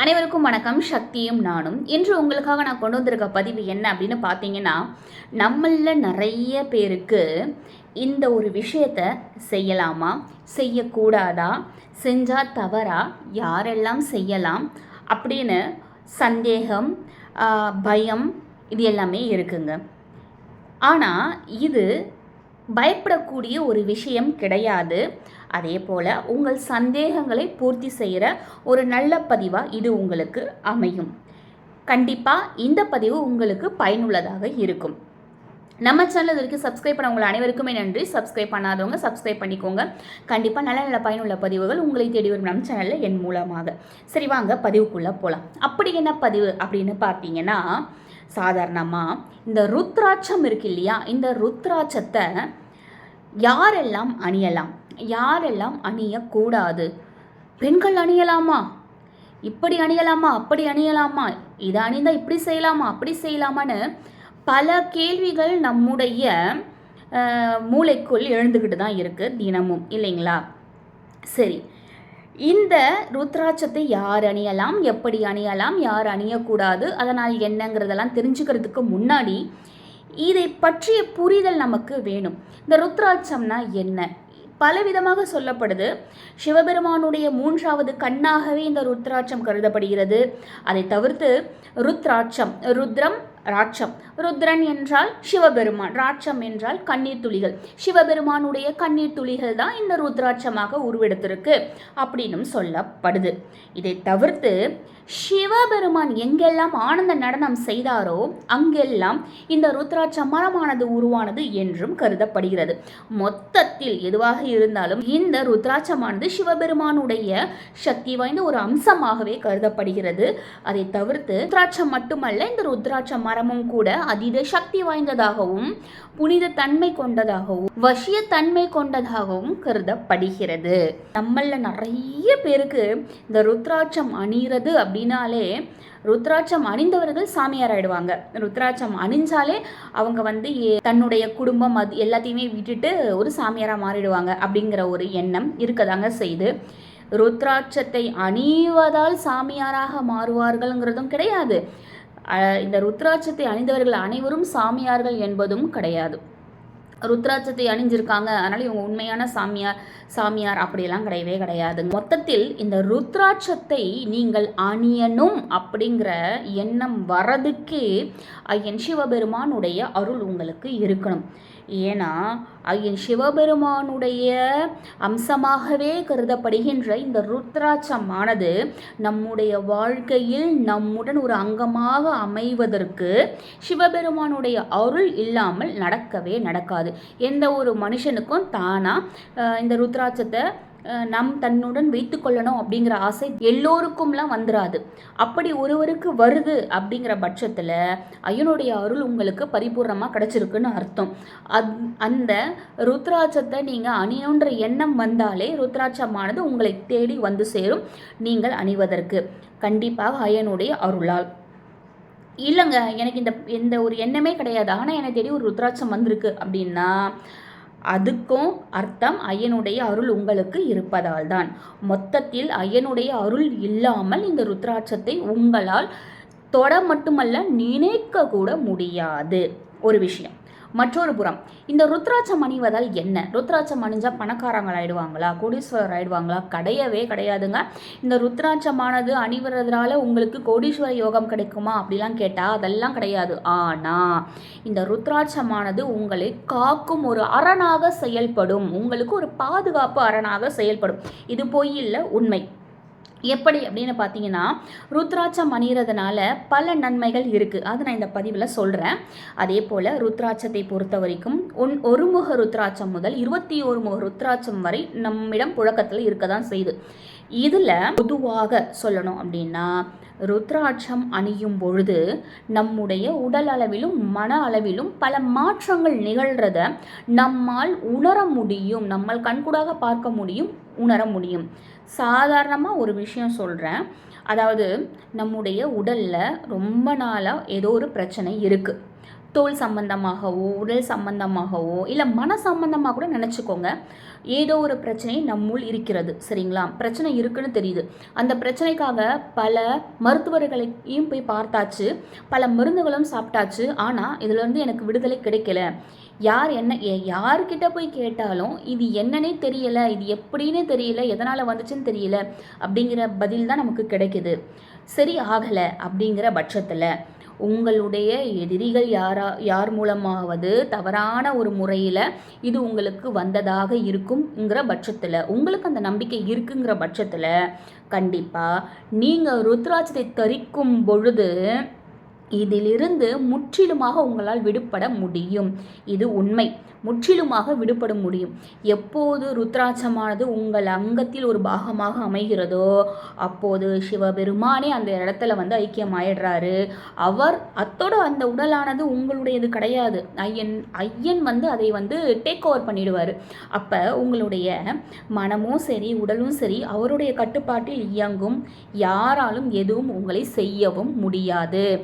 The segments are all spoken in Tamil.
அனைவருக்கும் வணக்கம். சக்தியும் நானும். இன்று உங்களுக்காக நான் கொண்டு வந்திருக்க பதிவு என்ன அப்படின்னு பார்த்தீங்கன்னா நம்மளில் நிறைய பேருக்கு இந்த ஒரு விஷயத்த செய்யலாமா? செய்யக்கூடாதா? செஞ்சால் தவறா? யாரெல்லாம் செய்யலாம்? அப்படின்னு சந்தேகம் பயம் இது எல்லாமே இருக்குங்க. ஆனால் இது பயப்படக்கூடிய ஒரு விஷயம் கிடையாது. அதே போல் உங்கள் சந்தேகங்களை பூர்த்தி செய்கிற ஒரு நல்ல பதிவாக இது உங்களுக்கு அமையும். கண்டிப்பாக இந்த பதிவு உங்களுக்கு பயனுள்ளதாக இருக்கும். நம்ம சேனல் இது வரைக்கும் சப்ஸ்கிரைப் பண்ண உங்கள் அனைவருக்குமே நன்றி. சப்ஸ்கிரைப் பண்ணாதவங்க சப்ஸ்கிரைப் பண்ணிக்கோங்க. கண்டிப்பாக நல்ல நல்ல பயனுள்ள பதிவுகள் உங்களை தேடி வரும் நம்ம சேனலில் என் மூலமாக. சரி வாங்க பதிவுக்குள்ளே போகலாம் அப்படி என்ன பதிவு அப்படின்னு பார்த்தீங்கன்னா சாதாரணமாக இந்த ருத்ராட்சம் இருக்கு இல்லையா? இந்த ருத்ராட்சத்தை யாரெல்லாம் அணியலாம்? யாரெல்லாம் அணியக்கூடாது? பெண்கள் அணியலாமா? இப்படி அணியலாமா? அப்படி அணியலாமா? இதை அணிந்தால் இப்படி செய்யலாமா? அப்படி செய்யலாமான்னு பல கேள்விகள் நம்முடைய மூளைக்குள் எழுந்துக்கிட்டு தான் இருக்குது தினமும். இல்லைங்களா? சரி. இந்த ருத்ராட்சத்தை யார் அணியலாம்? எப்படி அணியலாம்? யார் அணியக்கூடாது? அதனால் என்னங்கிறதெல்லாம் தெரிஞ்சுக்கிறதுக்கு முன்னாடி இதை பற்றிய புரிதல் நமக்கு வேணும். இந்த ருத்ராட்சம்னா என்ன? பலவிதமாக சொல்லப்படுது. சிவபெருமானுடைய மூன்றாவது கண்ணாகவே இந்த ருத்ராட்சம் கருதப்படுகிறது. அதை தவிர்த்து ருத்ராட்சம் ருத்ரம் ராட்சம். ருத்ரன் என்றால் சிவபெருமான் ராட்சம் என்றால் கண்ணீர் துளிகள். சிவபெருமானுடைய கண்ணீர் துளிகள் தான் இந்த ருத்ராட்சமாக உருவெடுத்திருக்கு அப்படின்னும் சொல்லப்படுது. இதை தவிர்த்து சிவபெருமான் எங்கெல்லாம் ஆனந்த நடனம் செய்தாரோ அங்கெல்லாம் இந்த ருத்ராட்ச மரமானது உருவானது என்றும் கருதப்படுகிறது. மொத்தத்தில் எதுவாக இருந்தாலும் இந்த ருத்ராட்சமானது சிவபெருமானுடைய சக்தி வாய்ந்த ஒரு அம்சமாகவே கருதப்படுகிறது. அதை தவிர்த்து ருத்ராட்சம் மட்டுமல்ல இந்த ருத்ராட்ச மரமும் கூட அதீத சக்தி வாய்ந்ததாகவும் புனித தன்மை கொண்டதாகவும் வசிய தன்மை கொண்டதாகவும் கருதப்படுகிறது. நம்மள நிறைய பேருக்கு இந்த ருத்ராட்சம் அணிகிறது அப்படி அப்படின்னாலே ருத்ராட்சம் அணிந்தவர்கள் சாமியார் ஆயிடுவாங்க. ருத்ராட்சம் அணிஞ்சாலே அவங்க வந்து தன்னுடைய குடும்பம் அது எல்லாத்தையுமே விட்டுட்டு ஒரு சாமியாராக மாறிடுவாங்க அப்படிங்கிற ஒரு எண்ணம் இருக்கதாங்க செய்து. ருத்ராட்சத்தை அணிவதால் சாமியாராக மாறுவார்கள்ங்கிறதும் கிடையாது. இந்த ருத்ராட்சத்தை அணிந்தவர்கள் அனைவரும் சாமியார்கள் என்பதும் கிடையாது. ருத்ராட்சத்தை அணிஞ்சிருக்காங்க. அதனால இவங்க உண்மையான சாமியார் சாமியார் அப்படியெல்லாம் கிடையவே கிடையாது. மொத்தத்தில் இந்த ருத்ராட்சத்தை நீங்கள் அணியணும் அப்படிங்கிற எண்ணம் வரதுக்கே ஐயன் சிவபெருமானுடைய அருள் உங்களுக்கு இருக்கணும். ஏன்னா சிவபெருமானுடைய அம்சமாகவே கருதப்படுகின்ற இந்த ருத்ராட்சமானது நம்முடைய வாழ்க்கையில் நம்முடன் ஒரு அங்கமாக அமைவதற்கு சிவபெருமானுடைய அருள் இல்லாமல் நடக்கவே நடக்காது. எந்த ஒரு மனுஷனுக்கும் தானாக இந்த ருத்ராட்சத்தை நம் தன்னுடன் வைத்து கொள்ளணும் அப்படிங்கிற ஆசை எல்லோருக்கும்லாம் வந்துராது. அப்படி ஒருவருக்கு வருது அப்படிங்கிற பட்சத்தில் ஐயனுடைய அருள் உங்களுக்கு பரிபூர்ணமாக கிடச்சிருக்குன்னு அர்த்தம். அத் அந்த ருத்ராட்சத்தை நீங்கள் அணியணுன்ற எண்ணம் வந்தாலே ருத்ராட்சமானது உங்களை தேடி வந்து சேரும் நீங்கள் அணிவதற்கு. கண்டிப்பாக ஐயனுடைய அருளால். இல்லைங்க எனக்கு இந்த எந்த ஒரு எண்ணமே கிடையாது. ஆனால் என்னை தேடி ஒரு ருத்ராட்சம் வந்திருக்கு அப்படின்னா அதுக்கும் அர்த்தம் ஐயனுடைய அருள் உங்களுக்கு இருப்பதால் தான் மொத்தத்தில் ஐயனுடைய அருள் இல்லாமல் இந்த ருத்ராட்சத்தை உங்களால் தொட மட்டுமல்ல நினைக்க கூட முடியாது. ஒரு விஷயம். மற்றொரு புறம். இந்த ருத்ராட்சம் அணிவதால் என்ன? ருத்ராட்சம் அணிஞ்சால் பணக்காரங்கள் ஆயிடுவாங்களா? கோடீஸ்வரர் ஆயிடுவாங்களா? கிடையவே கிடையாதுங்க. இந்த ருத்ராட்சமானது அணிவறதுனால உங்களுக்கு கோடீஸ்வர யோகம் கிடைக்குமா? அப்படிலாம் கேட்டால் அதெல்லாம் கிடையாது. ஆனால் இந்த ருத்ராட்சமானது உங்களை காக்கும் ஒரு அரணாக செயல்படும். உங்களுக்கு ஒரு பாதுகாப்பு அரணாக செயல்படும். இது பொய் இல்லை உண்மை. எப்படி அப்படின்னு பார்த்தீங்கன்னா ருத்ராட்சம் அணிகிறதுனால பல நன்மைகள் இருக்குது அது நான் இந்த பதிவில் சொல்கிறேன் அதே போல் ருத்ராட்சத்தை பொறுத்த வரைக்கும் ஒன் ஒருமுக ருத்ராட்சம் முதல் இருபத்தி ஒரு முக ருத்ராட்சம் வரை நம்மிடம் புழக்கத்தில் இருக்க தான் செய்யுது. இதில் பொதுவாக சொல்லணும் அப்படின்னா ருத்ராட்சம் அணியும் பொழுது நம்முடைய உடல் அளவிலும் மன அளவிலும் பல மாற்றங்கள் நிகழ்கிறத நம்மால் உணர முடியும். நம்மால் கண்கூடாக பார்க்க முடியும் உணர முடியும். சாதாரணமாக ஒரு விஷயம் சொல்கிறேன் அதாவது நம்முடைய உடலில் ரொம்ப நாளாக ஏதோ ஒரு பிரச்சனை இருக்குது தோல் சம்பந்தமாகவோ உடல் சம்பந்தமாகவோ இல்லை மன சம்பந்தமாக கூட நினச்சிக்கோங்க. ஏதோ ஒரு பிரச்சனை நம்முள் இருக்கிறது சரிங்களா? பிரச்சனை இருக்குன்னு தெரியுது. அந்த பிரச்சனைக்காக பல மருத்துவர்களையும் போய் பார்த்தாச்சு. பல மருந்துகளும் சாப்பிட்டாச்சு. ஆனால் இதுலேருந்து எனக்கு விடுதலை கிடைக்கல. யார் என்ன யார்கிட்ட போய் கேட்டாலும் இது என்னன்னே தெரியல இது எப்படின்னு தெரியல எதனால் வந்துச்சுன்னு தெரியல அப்படிங்கிற பதில் தான் நமக்கு கிடைக்குது. சரி ஆகலை அப்படிங்கிற பட்சத்தில் உங்களுடைய எதிரிகள் யாரா யார் மூலமாவது தவறான ஒரு முறையில் இது உங்களுக்கு வந்ததாக இருக்குங்கிற பட்சத்தில் உங்களுக்கு அந்த நம்பிக்கை இருக்குங்கிற பட்சத்தில் கண்டிப்பாக நீங்கள் ருத்ராட்சத்தை தரிக்கும் பொழுது இதிலிருந்து முற்றிலுமாக உங்களால் விடுபட முடியும். இது உண்மை. முற்றிலுமாக விடுபட முடியும். எப்போது ருத்ராட்சமானது உங்கள் அங்கத்தில் ஒரு பாகமாக அமைகிறதோ அப்போது சிவபெருமானே அந்த இடத்துல வந்து ஐக்கியமாயிடுறாரு. அவர் அத்தோட அந்த உடலானது உங்களுடையது கிடையாது. ஐயன் ஐயன் வந்து அதை வந்து டேக் ஓவர் பண்ணிடுவார். அப்போ உங்களுடைய மனமும் சரி உடலும் சரி அவருடைய கட்டுப்பாட்டில் இயங்கும். யாராலும் எதுவும் உங்களை செய்யவும் முடியாது.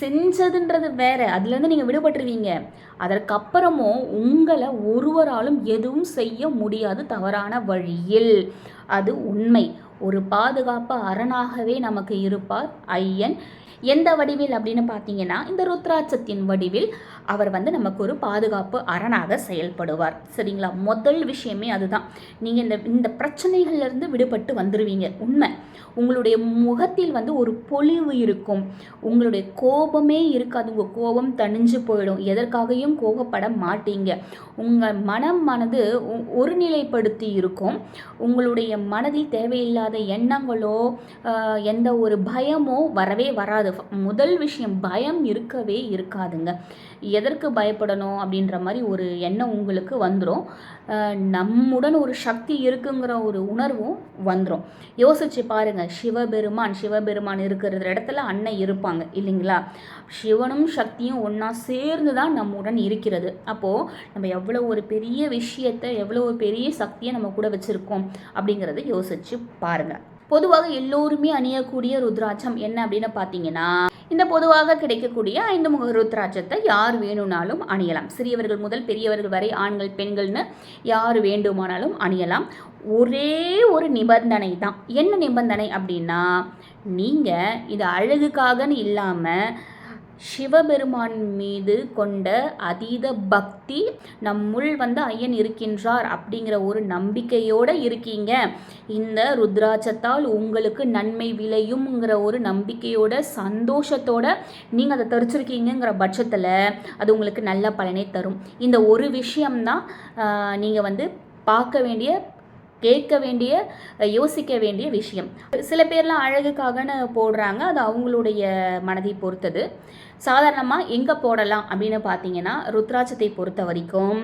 செஞ்சதுன்றது வேற. அதுலேருந்து நீங்கள் விடுபட்டுருவீங்க. அதற்கப்புறமும் உங்களை ஒருவராலும் எதுவும் செய்ய முடியாது தவறான வழியில். அது உண்மை. ஒரு பாதுகாப்பு அரணாகவே நமக்கு இருப்பார் ஐயன். எந்த வடிவில் அப்படின்னு பார்த்தீங்கன்னா இந்த ருத்ராட்சத்தின் வடிவில் அவர் வந்து நமக்கு ஒரு பாதுகாப்பு அரணாக செயல்படுவார். சரிங்களா? முதல் விஷயமே அதுதான். நீங்கள் இந்த இந்த பிரச்சனைகள்லேருந்து விடுபட்டு வந்துடுவீங்க உண்மை. உங்களுடைய முகத்தில் வந்து ஒரு பொலிவு இருக்கும். உங்களுடைய கோபமே இருக்காது. உங்கள் கோபம் தணிஞ்சு போயிடும். எதற்காகவும் கோபப்பட மாட்டீங்க. உங்கள் மனம் மனது ஒரு ஒருநிலைப்படுத்தி இருக்கும். உங்களுடைய மனதில் தேவையில்லாத எண்ணங்களோ எந்த ஒரு பயமோ வரவே வராது. முதல் விஷயம் பயம் இருக்கவே இருக்காதுங்க. எதற்கு பயப்படணும் அப்படின்ற மாதிரி ஒரு எண்ணம் உங்களுக்கு வந்துடும் நம்முடன் ஒரு சக்தி இருக்குங்கிற ஒரு உணர்வும் வந்துடும் யோசிச்சு பாருங்க சிவபெருமான் சிவபெருமான் இருக்கிற இடத்துல அன்னை இருப்பாங்க இல்லைங்களா? சிவனும் சக்தியும் ஒன்றா சேர்ந்து தான் நம்முடன் இருக்கிறது. அப்போது நம்ம எவ்வளோ ஒரு பெரிய விஷயத்தை எவ்வளோ ஒரு பெரிய சக்தியை நம்ம கூட வச்சுருக்கோம் அப்படிங்கிறத யோசிச்சு பாருங்கள் பொதுவாக எல்லோருமே அணியக்கூடிய ருத்ராட்சம் என்ன அப்படின்னு பார்த்தீங்கன்னா இந்த பொதுவாக கிடைக்கக்கூடிய ஐந்து முக ருத்ராட்சத்தை யார் வேணும்னாலும் அணியலாம். சிறியவர்கள் முதல் பெரியவர்கள் வரை ஆண்கள் பெண்கள்னு யார் வேண்டுமானாலும் அணியலாம். ஒரே ஒரு நிபந்தனை தான். என்ன நிபந்தனை அப்படின்னா நீங்கள் இது அழகுக்காகன்னு இல்லாமல் சிவபெருமான் மீது கொண்ட அதீத பக்தி நம்முள் வந்து ஐயன் இருக்கின்றார் அப்படிங்கிற ஒரு நம்பிக்கையோடு இருக்கீங்க. இந்த ருத்ராட்சத்தால் உங்களுக்கு நன்மை விளையும்ங்கிற ஒரு நம்பிக்கையோட சந்தோஷத்தோட நீங்கள் அதை தரிச்சிருக்கீங்கங்கிற பட்சத்தில் அது உங்களுக்கு நல்ல பலனை தரும். இந்த ஒரு விஷயம்தான் நீங்கள் வந்து பார்க்க வேண்டிய கேட்க வேண்டிய யோசிக்க வேண்டிய விஷயம். சில பேர்லாம் அழகுக்காகன்னு போடுறாங்க அது அவங்களுடைய மனதை பொறுத்தது. சாதாரணமாக எங்கே போடலாம் அப்படின்னு பார்த்தீங்கன்னா ருத்ராட்சத்தை பொறுத்த வரைக்கும்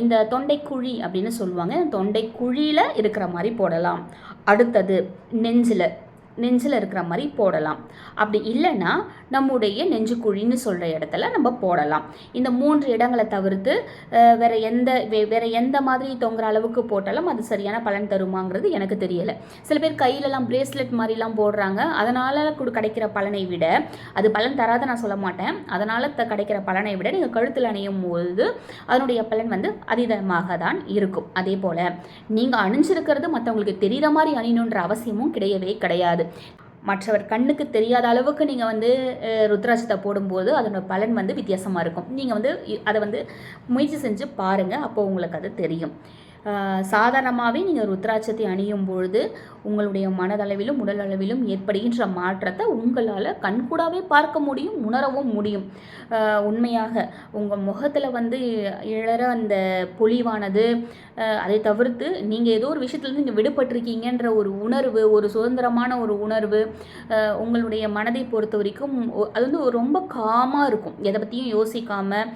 இந்த தொண்டைக்குழி அப்படின்னு சொல்லுவாங்க. தொண்டைக்குழியில் இருக்கிற மாதிரி போடலாம். அடுத்தது நெஞ்சில். நெஞ்சில் இருக்கிற மாதிரி போடலாம். அப்படி இல்லைன்னா நம்முடைய நெஞ்சுக்குழின்னு சொல்கிற இடத்துல நம்ம போடலாம். இந்த மூன்று இடங்களை தவிர்த்து வேறு வேற எந்த வே- வேற எந்த மாதிரி தொங்குற அளவுக்கு போட்டாலும் அது சரியான பலன் தருமாங்கிறது எனக்கு தெரியலை. சில பேர் கையிலலாம் பிரேஸ்லெட் மாதிரிலாம் போடுறாங்க. அதனால் கிடைக்கிற பலனை விட அது பலன் தராத நான் சொல்ல மாட்டேன். அதனால் த கிடைக்கிற பலனை விட நீங்கள் கழுத்தில் அணியும் போது அதனுடைய பலன் வந்து அதீதமாக தான் இருக்கும். அதே போல் நீங்கள் அணிஞ்சிருக்கிறது மற்றவங்களுக்கு தெரிகிற மாதிரி அணியணுன்ற அவசியமும் கிடையவே கிடையாது. மற்றவர் கண்ணுக்கு தெரியாத அளவுக்கு நீங்கள் வந்து ருத்ராட்சத்தை போடும்போது அதனோட பலன் வந்து வித்தியாசமாக இருக்கும். நீங்கள் வந்து இ- அதை வந்து முயற்சி செஞ்சு பாருங்கள் அப்போ உங்களுக்கு அது தெரியும். சாதாரணமாகவே நீங்கள் ருத்ராட்சத்தை அணியும் பொழுது உங்களுடைய மனதளவிலும் உடல் அளவிலும் ஏற்படுகின்ற மாற்றத்தை உங்களால் கண்கூடாவே பார்க்க முடியும் உணரவும் முடியும். உண்மையாக உங்கள் முகத்தில் வந்து இழற அந்த பொலிவானது அதை தவிர்த்து நீங்கள் ஏதோ ஒரு விஷயத்துலேருந்து நீங்கள் விடுபட்டிருக்கீங்கன்ற ஒரு உணர்வு ஒரு சுதந்திரமான ஒரு உணர்வு உங்களுடைய மனதை பொறுத்த வரைக்கும் அது வந்து ரொம்ப காமாக இருக்கும். எதை பற்றியும் யோசிக்காமல்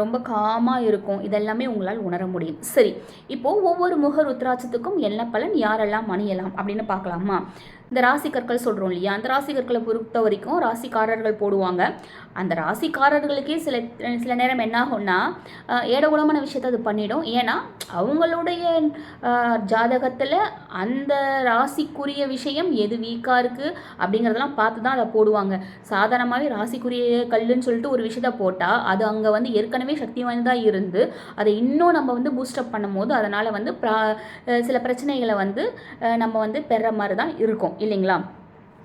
ரொம்ப காமாக இருக்கும். இதெல்லாமே உங்களால் உணர முடியும். சரி இப்போது ஒவ்வொரு முக ருத்ராட்சத்துக்கும் என்ன பலன்? யாரெல்லாம் அணியலாம் அப்படின்னு பார்க்கலாமா? இந்த ராசி கற்கள் சொல்கிறோம் இல்லையா? அந்த ராசி கற்களை பொறுத்த வரைக்கும் ராசிக்காரர்கள் போடுவாங்க. அந்த ராசிக்காரர்களுக்கே சில சில நேரம் என்ன ஆகும்னா ஏடகுலமான விஷயத்தை அது பண்ணிடும். ஏன்னா அவங்களுடைய ஜாதகத்தில் அந்த ராசிக்குரிய விஷயம் எது வீக்காக இருக்குது அப்படிங்கிறதெல்லாம் பார்த்து தான் அதை போடுவாங்க. சாதாரணமாகவே ராசிக்குரிய கல்லுன்னு சொல்லிட்டு ஒரு விஷயத்த போட்டால் அது அங்கே வந்து ஏற்கனவே சக்தி வாய்ந்ததாக இருந்து அதை இன்னும் நம்ம வந்து பூஸ்டப் பண்ணும்போது அதனால் வந்து ப்ரா- சில பிரச்சனைகளை வந்து நம்ம வந்து பெற மாதிரி தான் இருக்கும். இல்லைங்களா?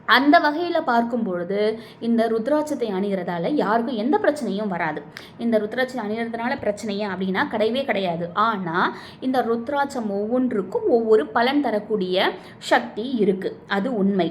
அந்த வகையில் பார்க்கும் பொழுது இந்த ருத்ராட்சத்தை அணிகிறதால யாருக்கும் எந்த பிரச்சனையும் வராது. இந்த ருத்ராட்சத்தை அணிகிறதுனால பிரச்சனையே அப்படின்னா கிடையவே கிடையாது. ஆனால் இந்த ருத்ராட்சம் ஒவ்வொன்றுக்கும் ஒவ்வொரு பலன் தரக்கூடிய சக்தி இருக்குது அது உண்மை.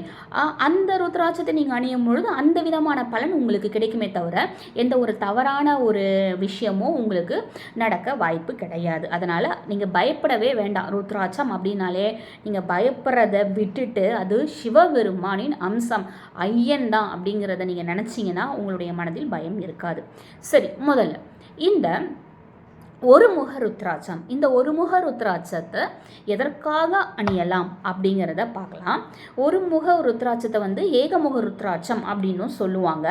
அந்த ருத்ராட்சத்தை நீங்கள் அணியும் பொழுது அந்த விதமான பலன் உங்களுக்கு கிடைக்குமே தவிர எந்த ஒரு தவறான ஒரு விஷயமும் உங்களுக்கு நடக்க வாய்ப்பு கிடையாது. அதனால் நீங்கள் பயப்படவே வேண்டாம். ருத்ராட்சம் அப்படின்னாலே நீங்கள் பயப்படுறத விட்டுட்டு அது சிவபெருமானின் அம்சம் ஐயன் தான் அப்படிங்கிறத நீங்கள் நினச்சிங்கன்னா உங்களுடைய மனதில் பயம் இருக்காது. சரி முதல்ல இந்த ஒரு முக ருத்ராட்சம் இந்த ஒரு முக ருத்ராட்சத்தை எதற்காக அணியலாம் அப்படிங்கிறத பார்க்கலாம். ஒரு முக ருத்ராட்சத்தை வந்து ஏகமுக ருத்ராட்சம் அப்படின்னும் சொல்லுவாங்க.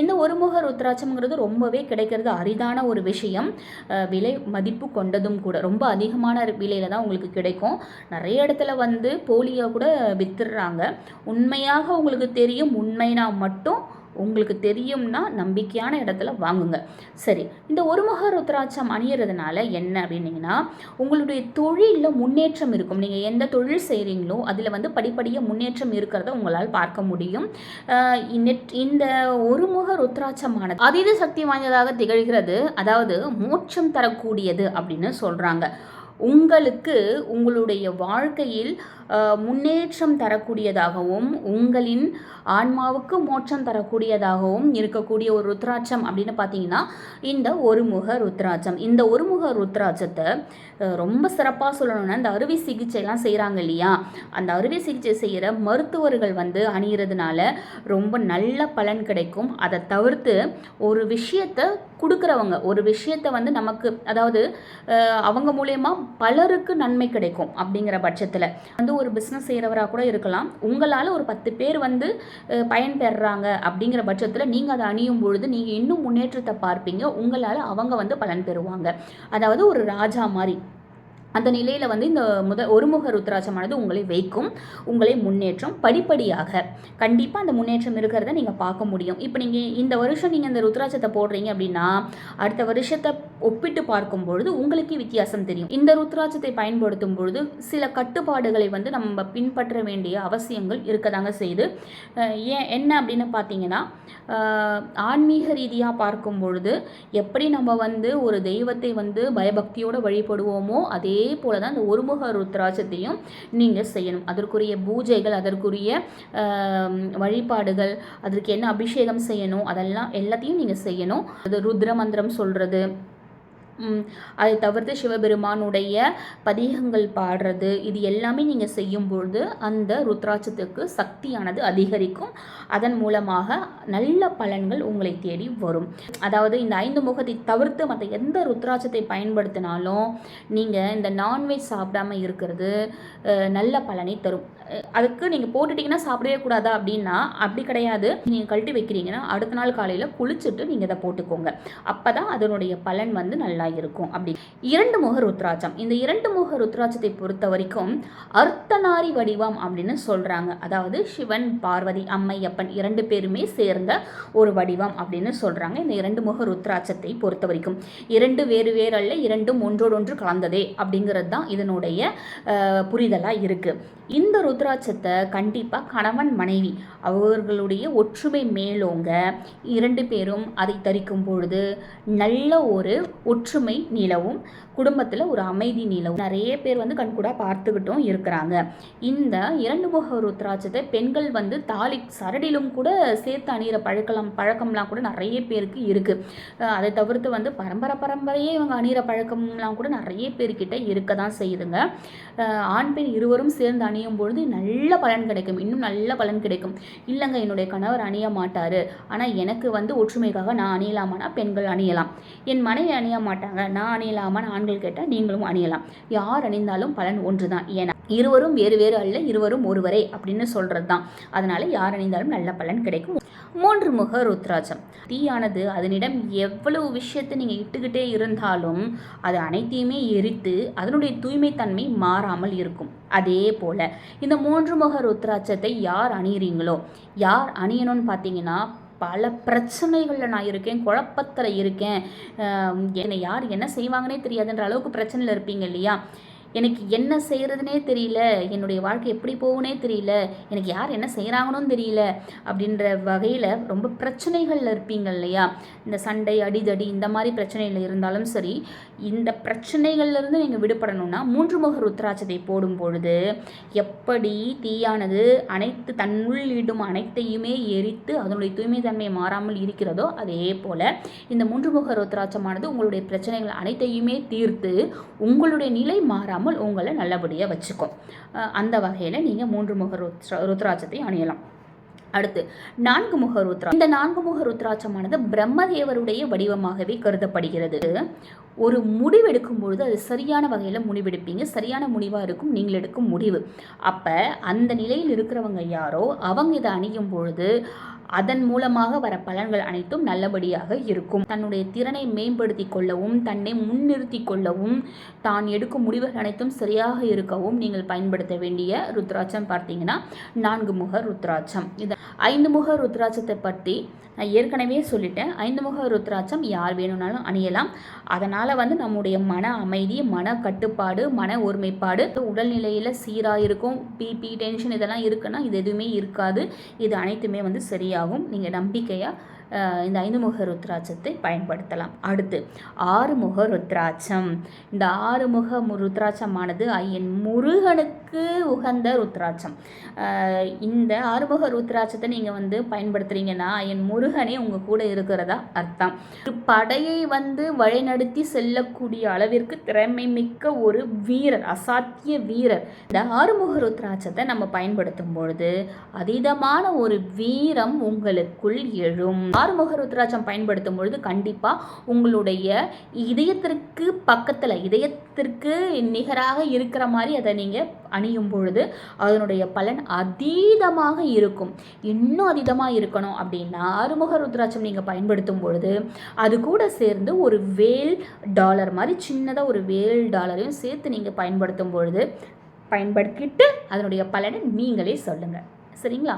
இந்த ஒரு முக ருத்ராட்சம்ங்கிறது ரொம்பவே கிடைக்கிறது அரிதான ஒரு விஷயம். விலை மதிப்பு கொண்டதும் கூட ரொம்ப அதிகமான விலையில தான் உங்களுக்கு கிடைக்கும். நிறைய இடத்துல வந்து போலியாக கூட வித்துடுறாங்க. உண்மையாக உங்களுக்கு தெரியும் உண்மைனா மட்டும் உங்களுக்கு தெரியும்னா நம்பிக்கையான இடத்துல வாங்குங்க. சரி இந்த ஒருமுக ருத்ராட்சம் அணியறதுனால என்ன அப்படின்னீங்கன்னா உங்களுடைய தொழிலில் முன்னேற்றம் இருக்கும். நீங்கள் எந்த தொழில் செய்கிறீங்களோ அதில் வந்து படிப்படியாக முன்னேற்றம் இருக்கிறத உங்களால் பார்க்க முடியும். இந்த- இந்த ஒருமுக ருத்ராட்சமானது அதீத சக்தி வாய்ந்ததாக திகழ்கிறது. அதாவது மோட்சம் தரக்கூடியது அப்படின்னு சொல்கிறாங்க உங்களுக்கு உங்களுடைய வாழ்க்கையில் முன்னேற்றம் தரக்கூடியதாகவும் உங்களின் ஆன்மாவுக்கு மோட்சம் தரக்கூடியதாகவும் இருக்கக்கூடிய ஒரு ருத்ராட்சம் அப்படின்னு பார்த்தீங்கன்னா இந்த ஒருமுக ருத்ராட்சம். இந்த ஒருமுக ருத்ராட்சத்தை ரொம்ப சிறப்பாக சொல்லணும்னா இந்த அறுவை சிகிச்சைலாம் செய்கிறாங்க இல்லையா? அந்த அறுவை சிகிச்சை செய்கிற மருத்துவர்கள் வந்து அணிகிறதுனால ரொம்ப நல்ல பலன் கிடைக்கும். அதை தவிர்த்து ஒரு விஷயத்தை கொடுக்குறவங்க ஒரு விஷயத்தை வந்து நமக்கு அதாவது அவங்க மூலயமா பலருக்கு நன்மை கிடைக்கும் அப்படிங்கிற பட்சத்தில். வந்து ஒரு பிஸ்னஸ் செய்கிறவராக கூட இருக்கலாம். உங்களால் ஒரு பத்து பேர் வந்து பயன்பெறாங்க பயன் பெறுறாங்க அப்படிங்கிற பட்சத்தில் நீங்கள் அதை அணியும் பொழுது நீங்கள் இன்னும் முன்னேற்றத்தை பார்ப்பீங்க. உங்களால் அவங்க வந்து பலன் பெறுவாங்க. அதாவது ஒரு ராஜா மாதிரி. அந்த நிலையில் வந்து இந்த முத ஒருமுக ருத்ராட்சமானது உங்களை வைக்கும் உங்களை முன்னேற்றம் படிப்படியாக. கண்டிப்பாக அந்த முன்னேற்றம் இருக்கிறத நீங்கள் பார்க்க முடியும். இப்போ நீங்கள் இந்த வருஷம் நீங்கள் இந்த ருத்ராட்சத்தை போடுறீங்க அப்படின்னா அடுத்த வருஷத்தை ஒப்பிட்டு பார்க்கும் பொழுது உங்களுக்கே வித்தியாசம் தெரியும். இந்த ருத்ராட்சத்தை பயன்படுத்தும் பொழுது சில கட்டுப்பாடுகளை வந்து நம்ம பின்பற்ற வேண்டிய அவசியங்கள் இருக்கதாங்க செய்யுது. ஏன் என்ன அப்படின்னு பார்த்தீங்கன்னா ஆன்மீக ரீதியாக பார்க்கும் பொழுது எப்படி நம்ம வந்து ஒரு தெய்வத்தை வந்து பயபக்தியோடு வழிபடுவோமோ அதே அதே போல தான் இந்த ஒருமுக ருத்ராட்சத்தையும் நீங்கள் செய்யணும். அதற்குரிய பூஜைகள் அதற்குரிய வழிபாடுகள் அதற்கு என்ன அபிஷேகம் செய்யணும் அதெல்லாம் எல்லாத்தையும் நீங்கள் செய்யணும். அது ருத்ர மந்திரம் சொல்கிறது அதை தவிர்த்து சிவபெருமானுடைய பதிகங்கள் பாடுறது இது எல்லாமே நீங்கள் செய்யும்பொழுது அந்த ருத்ராட்சத்துக்கு சக்தியானது அதிகரிக்கும். அதன் மூலமாக நல்ல பலன்கள் உங்களை தேடி வரும். அதாவது இந்த ஐந்து முகத்தை தவிர்த்து மற்ற எந்த ருத்ராட்சத்தை பயன்படுத்தினாலும் நீங்கள் இந்த நான்வெஜ் சாப்பிடாம இருக்கிறது நல்ல பலனை தரும். அதுக்கு நீங்கள் போட்டுட்டீங்கன்னா சாப்பிடவே கூடாதா அப்படின்னா அப்படி கிடையாது. நீங்கள் கழட்டி வைக்கிறீங்கன்னா அடுத்த நாள் காலையில் குளிச்சுட்டு நீங்கள் இதை போட்டுக்கோங்க. அப்போ தான் அதனுடைய பலன் வந்து நல்லா இருக்கும் அப்படி இரண்டு முக ருத்ராட்சம். இந்த இரண்டு முக ருத்ராட்சத்தை பொறுத்த வரைக்கும் அர்த்தநாரி வடிவம் அப்படின்னு சொல்கிறாங்க அதாவது சிவன் பார்வதி அம்மையப்பன் இரண்டு பேருமே சேர்ந்த ஒரு வடிவம் அப்படின்னு சொல்கிறாங்க இந்த இரண்டு முக ருத்ராட்சத்தை பொறுத்த வரைக்கும். இரண்டு வேறு வேறு அல்ல இரண்டும் ஒன்றோடொன்று கலந்ததே அப்படிங்கிறது தான் இதனுடைய புரிதலாக இருக்குது இந்த ருத்ராட்சத்தை கண்டிப்பாக கணவன் மனைவி அவர்களுடைய ஒற்றுமை மேலோங்க இரண்டு பேரும் அதை தரிக்கும் பொழுது நல்ல ஒரு ஒற்று ஒற்றுமை நிலவும் குடும்பத்தில் ஒரு அமைதி நிலவும். நிறைய பேர் வந்து கண்கூடாக பார்த்துக்கிட்டும் இருக்கிறாங்க. இந்த இரண்டு முக ருத்ராட்சத்தை பெண்கள் வந்து தாலி சரடிலும் கூட சேர்த்து அணிகிற பழக்கலாம் பழக்கம்லாம் கூட நிறைய பேருக்கு இருக்குது அதை தவிர்த்து வந்து பரம்பரை பரம்பரையே இவங்க அணிகிற பழக்கம்லாம் கூட நிறைய பேர்கிட்ட இருக்க தான் செய்யுதுங்க ஆண் பெண் இருவரும் சேர்ந்து அணியும் பொழுது நல்ல பலன் கிடைக்கும். இன்னும் நல்ல பலன் கிடைக்கும். இல்லைங்க என்னுடைய கணவர் அணிய மாட்டார். ஆனால் எனக்கு வந்து ஒற்றுமைக்காக நான் அணியலாமானா பெண்கள் அணியலாம். என் மனைவி அணிய மாட்டாங்க. நான் அணியலாமான்னு ஆண்கள் கேட்டால் நீங்களும் அணியலாம். யார் அணிந்தாலும் பலன் ஒன்று தான் ஏன்னா இருவரும் வேறு வேறு அல்ல இருவரும் ஒருவரே அப்படின்னு சொல்கிறது தான் அதனால் யார் அணிந்தாலும் நல்ல பலன் கிடைக்கும். மூன்று முக ருத்ராஜம் தீயானது அதனிடம் எவ்வளவு விஷயத்தை நீங்கள் இட்டுக்கிட்டே இருந்தாலும் அது அனைத்தையுமே எரித்து அதனுடைய தூய்மைத்தன்மை மாறாமல் இருக்கும். அதே போல் இந்த மூன்று முக ருத்ராட்சத்தை யார் அணியிறீங்களோ யார் அணியணும்னு பார்த்தீங்கன்னா பல பிரச்சனைகளில் நான் இருக்கேன் குழப்பத்தில் இருக்கேன். என்னை யார் என்ன செய்வாங்கன்னே தெரியாதுன்ற அளவுக்கு பிரச்சனையில் இருப்பீங்க இல்லையா? எனக்கு என்ன செய்கிறதுனே தெரியல என்னுடைய வாழ்க்கை எப்படி போகுனே தெரியல எனக்கு யார் என்ன செய்கிறாங்கன்னு தெரியல அப்படின்ற வகையில் ரொம்ப பிரச்சனைகளில் இருப்பீங்க இல்லையா? இந்த சண்டை அடிதடி இந்த மாதிரி பிரச்சனையில் இருந்தாலும் சரி இந்த பிரச்சனைகள்லேருந்து நீங்கள் விடுபடணும்னா மூன்று முக ருத்ராட்சத்தை போடும் பொழுது எப்படி தீயானது அனைத்து தன்னுள்ளிடும் அனைத்தையுமே எரித்து அதனுடைய தூய்மை தன்மை மாறாமல் இருக்கிறதோ அதே போல் இந்த மூன்று முக ருத்ராட்சமானது உங்களுடைய பிரச்சனைகள் அனைத்தையுமே தீர்த்து உங்களுடைய நிலை மாறாமல் உங்களை நல்லபடியாக வச்சுக்கும். அந்த வகையில் நீங்கள் மூன்று முக ருத்ரா ருத்ராட்சத்தை அணியலாம். அடுத்து நான்கு முக ருத்ரா. இந்த நான்கு முக ருத்ராட்சமானது பிரம்மதேவருடைய வடிவமாகவே கருதப்படுகிறது. ஒரு முடிவெடுக்கும் பொழுது அது சரியான வகையில் முடிவெடுப்பீங்க சரியான முடிவாக இருக்கும் நீங்கள் எடுக்கும் முடிவு. அப்போ அந்த நிலையில் இருக்கிறவங்க யாரோ அவங்க இதை அணியும் பொழுது அதன் மூலமாக வர பலன்கள் அனைத்தும் நல்லபடியாக இருக்கும். தன்னுடைய திறனை மேம்படுத்தி கொள்ளவும் தன்னை முன்னிறுத்தி கொள்ளவும் தான் எடுக்கும் முடிவுகள் அனைத்தும் சரியாக இருக்கவும் நீங்கள் பயன்படுத்த வேண்டிய ருத்ராட்சம் பார்த்தீங்கன்னா நான்கு முக ருத்ராட்சம். இது ஐந்து முக ருத்ராட்சத்தை பற்றி நான் ஏற்கனவே சொல்லிட்டேன். ஐந்து முக ருத்ராட்சம் யார் வேணும்னாலும் அணியலாம். அதனால் வந்து நம்முடைய மன அமைதி மன கட்டுப்பாடு மன ஒருமைப்பாடு உடல்நிலையில் சீராக இருக்கும் பிபி டென்ஷன் இதெல்லாம் இருக்குன்னா இது எதுவுமே இருக்காது. இது அனைத்துமே வந்து சரியாகும். நீங்கள் நம்பிக்கையாக இந்த ஐந்து முக ருத்ராட்சத்தை பயன்படுத்தலாம். அடுத்து ஆறு முக ருத்ராட்சம். இந்த ஆறு முக ருத்ராட்சமானது ஐயன் முருகனுக்கு உகந்த ருத்ராட்சம். இந்த ஆறுமுக ருத்ராட்சத்தை நீங்கள் வந்து பயன்படுத்துறீங்கன்னா ஐயன் முருகனே உங்கள் கூட இருக்கிறதா அர்த்தம். படையை வந்து வழிநடத்தி செல்லக்கூடிய அளவிற்கு திறமை மிக்க ஒரு வீரர் அசாத்திய வீரர். இந்த ஆறுமுக ருத்ராட்சத்தை நம்ம பயன்படுத்தும் பொழுது அதீதமான ஒரு வீரம் உங்களுக்குள் எழும். ஆறுமுக ருத்ராட்சம் பயன்படுத்தும் பொழுது கண்டிப்பாக உங்களுடைய இதயத்திற்கு பக்கத்தில் இதயத்திற்கு நிகராக இருக்கிற மாதிரி அதை நீங்கள் அணியும் பொழுது அதனுடைய பலன் அதீதமாக இருக்கும். இன்னும் அதீதமாக இருக்கணும் அப்படின்னா ஆறுமுக ருத்ராட்சம் நீங்கள் பயன்படுத்தும் பொழுது அது கூட சேர்ந்து ஒரு வேல் டாலர் மாதிரி சின்னதாக ஒரு வேல் டாலரையும் சேர்த்து நீங்கள் பயன்படுத்தும் பொழுது பயன்படுத்திட்டு அதனுடைய பலனை நீங்களே சொல்லுங்கள் சரிங்களா?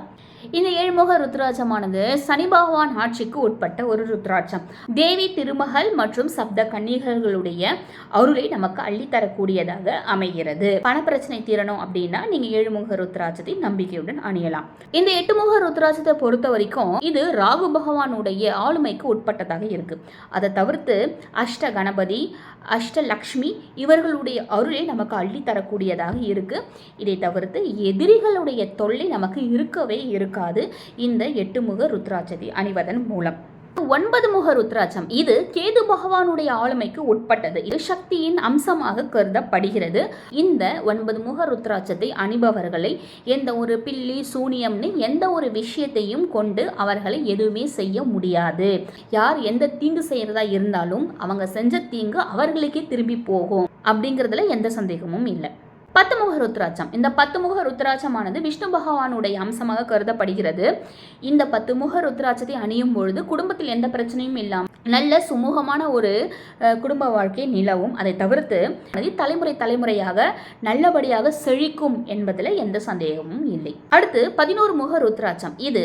இந்த ஏழ்முக ருத்ராட்சமானது சனி பகவான் ஆட்சிக்கு உட்பட்ட ஒரு ருத்ராட்சம். தேவி திருமகள் மற்றும் சப்த கன்னிகளுடைய அருளை நமக்கு அள்ளித்தரக்கூடியதாக அமைகிறது. பணப்பிரச்சனை தீரணும் அப்படின்னா நீங்க ஏழுமுக ருத்ராட்சத்தை நம்பிக்கையுடன் அணியலாம். இந்த எட்டுமுக ருத்ராட்சத்தை பொறுத்த வரைக்கும் இது ராகு பகவானுடைய ஆளுமைக்கு உட்பட்டதாக இருக்கு. அதை தவிர்த்து அஷ்ட கணபதி அஷ்ட லக்ஷ்மி இவர்களுடைய அருளை நமக்கு அள்ளித்தரக்கூடியதாக இருக்கு. இதை தவிர்த்து எதிரிகளுடைய தொல்லை நமக்கு இருக்கவே இருக்காது. இந்த எட்டுமுக ருத்ராட்சத்தை அணிவதன் மூலம். ஒன்பது முக ருத்ராட்சம். இது கேது பகவானுடைய ஆளுமைக்கு உட்பட்டது. இது சக்தியின் அம்சமாக கருதப்படுகிறது. இந்த ஒன்பது முக ருத்ராட்சத்தை அணிபவர்களை எந்த ஒரு பில்லி சூனியம்னு எந்த ஒரு விஷயத்தையும் கொண்டு அவர்களை எதுவுமே செய்ய முடியாது. யார் எந்த தீங்கு செய்யறதா இருந்தாலும் அவங்க செஞ்ச தீங்கு அவர்களுக்கே திரும்பி போகும். அப்படிங்கிறதுல எந்த சந்தேகமும் இல்லை. பத்து முக ருத்ராட்சம். இந்த பத்து முக ருத்ராட்சமானது விஷ்ணு பகவானுடைய அம்சமாக கருதப்படுகிறது. இந்த பத்து முக ருத்ராட்சத்தை அணியும் பொழுது குடும்பத்தில் எந்த பிரச்சனையும் இல்லாமல் நல்ல சுமூகமான ஒரு குடும்ப வாழ்க்கை நிலவும். அதை தவிர்த்து தலைமுறை தலைமுறையாக நல்லபடியாக செழிக்கும் என்பதில் எந்த சந்தேகமும் இல்லை. அடுத்து பதினோரு முக ருத்ராட்சம். இது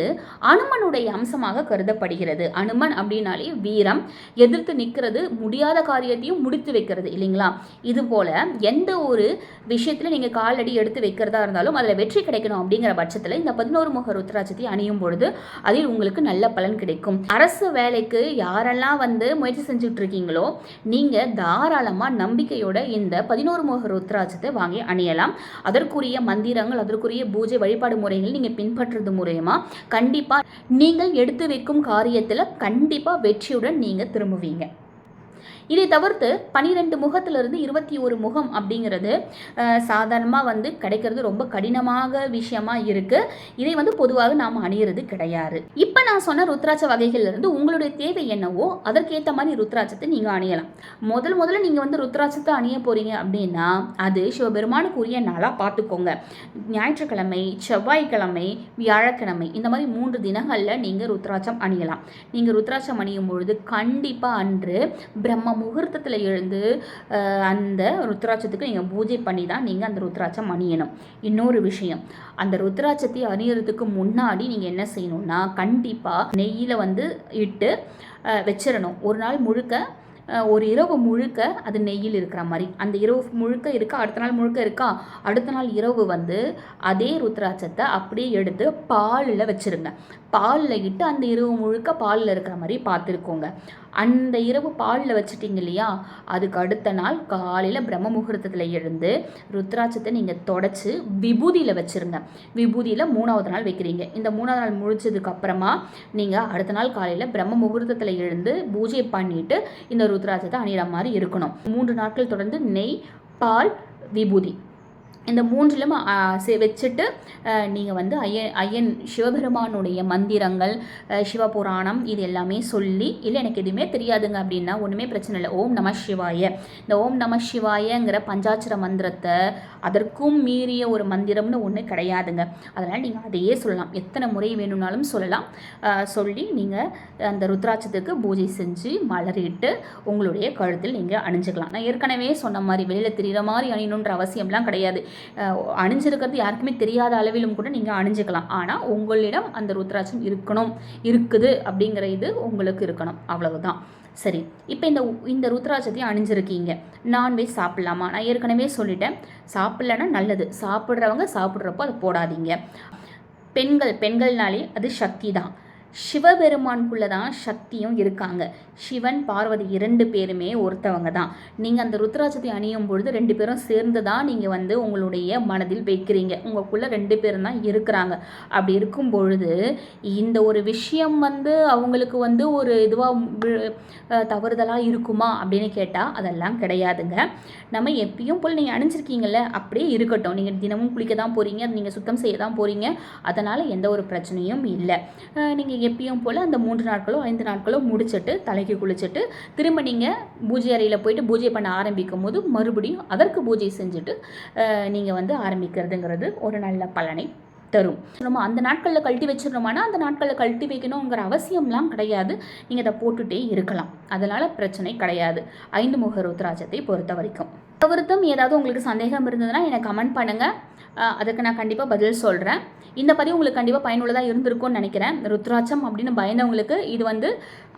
அனுமனுடைய அம்சமாக கருதப்படுகிறது. அனுமன் அப்படின்னாலே வீரம் எதிர்த்து நிற்கிறது முடியாத காரியத்தையும் முடித்து வைக்கிறது இல்லைங்களா? இது போல எந்த ஒரு விஷயத்தை விஷயத்தில் நீங்கள் கால் அடி எடுத்து வைக்கிறதா இருந்தாலும் அதில் வெற்றி கிடைக்கணும் அப்படிங்கிற பட்சத்தில் இந்த பதினோரு முக ருத்ராட்சத்தை அணியும் பொழுது அதில் உங்களுக்கு நல்ல பலன் கிடைக்கும். அரசு வேலைக்கு யாரெல்லாம் வந்து முயற்சி செஞ்சுட்டு இருக்கீங்களோ நீங்கள் தாராளமாக நம்பிக்கையோட இந்த பதினோரு முக ருத்ராட்சத்தை வாங்கி அணியலாம். அதற்குரிய மந்திரங்கள் அதற்குரிய பூஜை வழிபாடு முறைகள் நீங்கள் பின்பற்றுறது மூலயமா கண்டிப்பாக நீங்கள் எடுத்து வைக்கும் காரியத்தில் கண்டிப்பாக வெற்றியுடன் நீங்கள் திரும்புவீங்க. இதை தவிர்த்து பனிரெண்டு முகத்திலிருந்து இருபத்தி ஒரு முகம் அப்படிங்கிறது சாதாரணமாக வந்து கிடைக்கிறது ரொம்ப கடினமாக விஷயமா இருக்குது இதை வந்து பொதுவாக நாம் அணியிறது கிடையாது. இப்போ நான் சொன்ன ருத்ராட்ச வகைகள்லேருந்து உங்களுடைய தேவை என்னவோ அதற்கேற்ற மாதிரி ருத்ராட்சத்தை நீங்கள் அணியலாம். முதல் முதல்ல நீங்கள் வந்து ருத்ராட்சத்தை அணிய போகிறீங்க அப்படின்னா அது சிவபெருமானுக்கு உரிய நாளாக பார்த்துக்கோங்க. ஞாயிற்றுக்கிழமை செவ்வாய்க்கிழமை வியாழக்கிழமை இந்த மாதிரி மூன்று தினங்களில் நீங்கள் ருத்ராட்சம் அணியலாம். நீங்கள் ருத்ராட்சம் அணியும் பொழுது கண்டிப்பாக அன்று பிரம்ம முகூர்த்தத்தில் எழுந்து அந்த ருத்ராட்சத்துக்கு நீங்கள் பூஜை பண்ணி தான் நீங்கள் அந்த ருத்ராட்சம் அணியணும். இன்னொரு விஷயம் அந்த ருத்ராட்சத்தை அணியறதுக்கு முன்னாடி நீங்கள் என்ன செய்யணும்னா கண்டிப்பாக நெய்யில் வந்து இட்டு வச்சிடணும். ஒரு நாள் முழுக்க ஒரு இரவு முழுக்க அது நெய்யில் இருக்கிற மாதிரி. அந்த இரவு முழுக்க இருக்கா அடுத்த நாள் முழுக்க இருக்கா? அடுத்த நாள் இரவு வந்து அதே ருத்ராட்சத்தை அப்படியே எடுத்து பாலில் வச்சுருங்க. பாலில் இட்டு அந்த இரவு முழுக்க பாலில் இருக்கிற மாதிரி பார்த்துருக்கோங்க. அந்த இரவு பாலில் வச்சிட்டிங்க இல்லையா? அதுக்கு அடுத்த நாள் காலையில் பிரம்ம முகூர்த்தத்தில் எழுந்து ருத்ராட்சத்தை நீங்கள் தொடச்சி விபூதியில் வச்சுருங்க. விபூதியில் மூணாவது நாள் வைக்கிறீங்க. இந்த மூணாவது நாள் முடிச்சதுக்கு அப்புறமா நீங்கள் அடுத்த நாள் காலையில் பிரம்ம முகூர்த்தத்தில் எழுந்து பூஜை பண்ணிட்டு இந்த ருத்ராட்சத்தை அணிகிற மாதிரி இருக்கணும். மூன்று நாட்கள் தொடர்ந்து நெய் பால் விபூதி. இந்த மூன்றிலும் வச்சுட்டு நீங்கள் வந்து ஐயன் ஐயன் சிவபெருமானுடைய மந்திரங்கள் சிவபுராணம் இது எல்லாமே சொல்லி இல்லை எனக்கு எதுவுமே தெரியாதுங்க அப்படின்னா ஒன்றுமே பிரச்சனை இல்லை. ஓம் நம சிவாய. இந்த ஓம் நம சிவாயங்கிற பஞ்சாட்சர மந்திரத்தை அதற்கும் மீறிய ஒரு மந்திரம்னு ஒன்று கிடையாதுங்க. அதனால் நீங்கள் அதையே சொல்லலாம். எத்தனை முறை வேணும்னாலும் சொல்லலாம். சொல்லி நீங்கள் அந்த ருத்ராட்சத்துக்கு பூஜை செஞ்சு மலரிட்டு உங்களுடைய கழுத்தில் நீங்கள் அணிஞ்சுக்கலாம். நான் ஏற்கனவே சொன்ன மாதிரி வெளியில் தெரிகிற மாதிரி அணியணுன்ற அவசியம்லாம் கிடையாது. அணிஞ்சிருக்கிறது யாருக்குமே தெரியாத அளவிலும் கூட நீங்கள் அணிஞ்சுக்கலாம். ஆனால் உங்களிடம் அந்த ருத்ராட்சம் இருக்கணும் இருக்குது அப்படிங்கிற இது உங்களுக்கு இருக்கணும். அவ்வளவுதான். சரி இப்போ இந்த இந்த ருத்ராட்சத்தையும் அணிஞ்சிருக்கீங்க. நான்வெஜ் சாப்பிட்லாமா? நான் ஏற்கனவே சொல்லிட்டேன். சாப்பிட்லன்னா நல்லது. சாப்பிட்றவங்க சாப்பிட்றப்போ அதை போடாதீங்க. பெண்கள் பெண்கள்னாலே அது சக்தி தான் சிவபெருமானுக்குள்ளே தான் சக்தியும் இருக்காங்க. சிவன் பார்வதி இரண்டு பேருமே ஒருத்தவங்க தான். நீங்கள் அந்த ருத்ராட்சத்தை அணியும் பொழுது ரெண்டு பேரும் சேர்ந்து தான் நீங்கள் வந்து உங்களுடைய மனதில் வைக்கிறீங்க. உங்களுக்குள்ளே ரெண்டு பேரும் தான் இருக்கிறாங்க. அப்படி இருக்கும் பொழுது இந்த ஒரு விஷயம் வந்து அவங்களுக்கு வந்து ஒரு இதுவாக தவறுதலாக இருக்குமா அப்படின்னு கேட்டால் அதெல்லாம் கிடையாதுங்க. நம்ம எப்பயும் போல் நீங்கள் அணிஞ்சிருக்கீங்கல்ல அப்படியே இருக்கட்டும். நீங்கள் தினமும் குளிக்க தான் போகிறீங்க நீங்கள் சுத்தம் செய்ய தான் போகிறீங்க அதனால் எந்த ஒரு பிரச்சனையும் இல்லை. நீங்கள் எப்பயும் போல் அந்த மூன்று நாட்களோ ஐந்து நாட்களோ முடிச்சிட்டு தலைக்கு குளிச்சுட்டு திரும்ப நீங்கள் பூஜை அறையில் போயிட்டு பூஜை பண்ண ஆரம்பிக்கும் போது மறுபடியும் அதற்கு பூஜை செஞ்சுட்டு நீங்கள் வந்து ஆரம்பிக்கிறதுங்கிறது ஒரு நல்ல பலனை தரும். நம்ம அந்த நாட்களில் கழட்டி வச்சிடணுமானா அந்த நாட்களில் கழட்டி வைக்கணுங்கிற அவசியம்லாம் கிடையாது. நீங்கள் அதை போட்டுகிட்டே இருக்கலாம். அதனால் பிரச்சனை கிடையாது. ஐந்து முக ருத்ராட்சத்தை பொறுத்த வரைக்கும். தவிர்த்தும் ஏதாவது உங்களுக்கு சந்தேகம் இருந்ததுன்னா எனக்கு கமெண்ட் பண்ணுங்கள் அதுக்கு நான் கண்டிப்பாக பதில் சொல்கிறேன் இந்த பதிவு உங்களுக்கு கண்டிப்பாக பயனுள்ளதாக இருந்திருக்கும்னு நினைக்கிறேன். ருத்ராட்சம் அப்படின்னு பயந்தவங்களுக்கு இது வந்து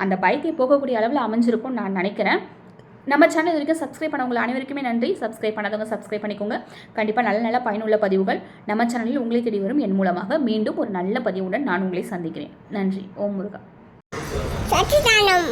அந்த பயத்தை போகக்கூடிய அளவில் அமைஞ்சிருக்கும்னு நான் நினைக்கிறேன். நம்ம சேனல் வரைக்கும் சப்ஸ்கிரைப் பண்ணவங்க அனைவருக்குமே நன்றி. சப்ஸ்கிரைப் பண்ணாதவங்க சப்ஸ்கிரைப் பண்ணிக்கோங்க. கண்டிப்பாக நல்ல நல்ல பயனுள்ள பதிவுகள் நம்ம சேனலில் உங்களை தேடி வரும். என் மூலமாக மீண்டும் ஒரு நல்ல பதிவுடன் நான் உங்களை சந்திக்கிறேன். நன்றி. ஓம் முருகா. சச்சிதானம்.